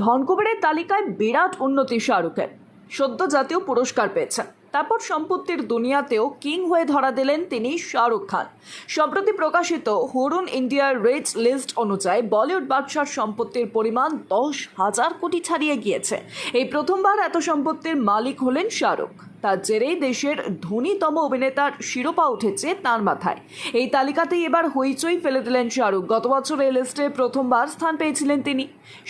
ধনকুবেরের তালিকায় বিরাট উন্নতি শাহরুখের। সদ্য জাতীয় পুরস্কার পেয়েছেন। তারপর সম্পত্তির দুনিয়াতেও কিং হয়ে ধরা দিলেন তিনি শাহরুখ খান। সম্প্রতি প্রকাশিত হরুন ইন্ডিয়ার রেজ লিস্ট অনুযায়ী বলিউড বাদশার সম্পত্তির পরিমাণ দশ হাজার কোটি ছাড়িয়ে গিয়েছে। এই প্রথমবার এত সম্পত্তির মালিক হলেন শাহরুখ। তার জেরেই দেশের ধনীতম অভিনেতার শিরোপা উঠেছে তার মাথায়। এই তালিকাতেই এবার হইচই ফেলে দিলেন শাহরুখ। গত বছর এই লিস্টে প্রথমবার স্থান পেয়েছিলেন তিনি।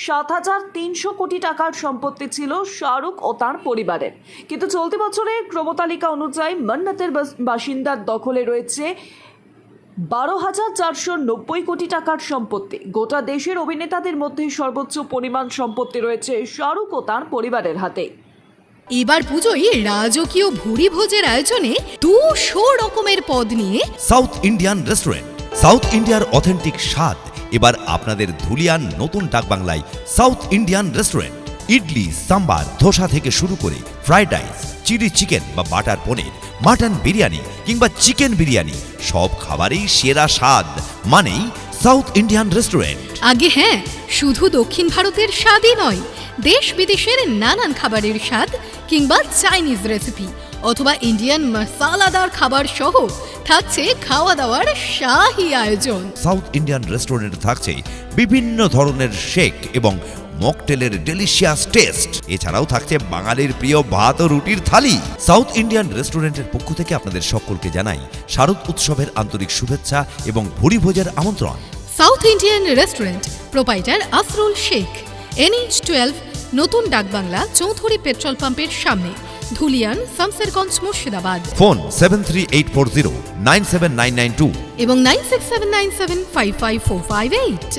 সাত হাজার তিনশো কোটি টাকার সম্পত্তি ছিল শাহরুখ ও তার পরিবারের। কিন্তু চলতি বছরের ক্রমতালিকা অনুযায়ী মন্নতের বাসিন্দার দখলে রয়েছে বারো হাজার চারশো নব্বই কোটি টাকার সম্পত্তি। গোটা দেশের অভিনেতাদের মধ্যে সর্বোচ্চ পরিমাণ সম্পত্তি রয়েছে শাহরুখ ও তার পরিবারের হাতে। এবার পুজোয় রাজকীয় ভুরি ভোজের আয়োজনে দুশো রকমের পদ নিয়ে সাউথ ইন্ডিয়ান রেস্টুরেন্ট সাউথ ইন্ডিয়ার অথেন্টিক স্বাদ। এবার আপনাদের ধুলিয়ান নতুন ডাকবাংলায় south Indian restaurant. Idli sambar dosa থেকে শুরু করে ফ্রাইড রাইস চিলি চিকেন বা বাটার পনির মাটন বিরিয়ানি কিংবা চিকেন বিরিয়ানি সব খাবারেই সেরা স্বাদ। মানেই সাউথ ইন্ডিয়ান রেস্টুরেন্ট। আগে হ্যাঁ শুধু দক্ষিণ ভারতের স্বাদই নয় দেশ বিদেশের নানান খাবারের স্বাদ কিংবা চাইনিজ রেসিপি অথবা ইন্ডিয়ান মশালাদার খাবার সহ থাকছে খাওয়া দাওয়ার শাহী আয়োজন। সাউথ ইন্ডিয়ান রেস্টুরেন্টে থাকছে বিভিন্ন ধরনের শেক এবং মকটেলের ডেলিশিয়াস টেস্ট এছাড়াও থাকছে বাঙালির প্রিয় ভাত ও রুটির থালি। সাউথ ইন্ডিয়ান রেস্টুরেন্টের পক্ষ থেকে আপনাদের সকলকে জানাই শারদ উৎসবের আন্তরিক শুভেচ্ছা এবং ভুরি ভোজের আমন্ত্রণ। South Indian restaurant proprietor Asrul Sheikh NH twelve নতুন ডাকবাংলা চৌধুরী পেট্রোল পাম্পের সামনে। Dhulian Samserganj Murshidabad. Phone seven three eight four zero nine seven nine nine two এবং nine six seven nine seven five five four five eight